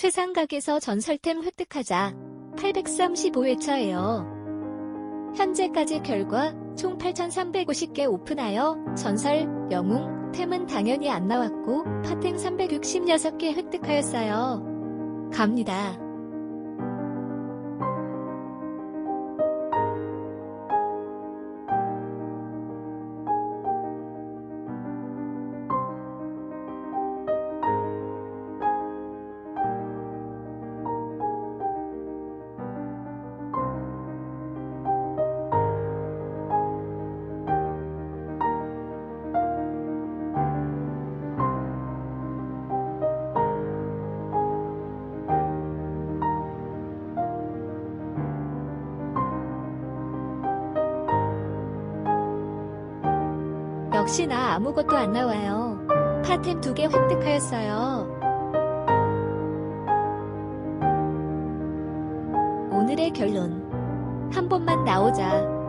최상각에서 전설템 획득하자 835회차예요. 현재까지 결과 총 8,350개 오픈하여 전설, 영웅, 템은 당연히 안 나왔고 파탱 366개 획득하였어요. 갑니다. 역시나 아무것도 안 나와요. 파템 두 개 획득하였어요. 오늘의 결론. 한 번만 나오자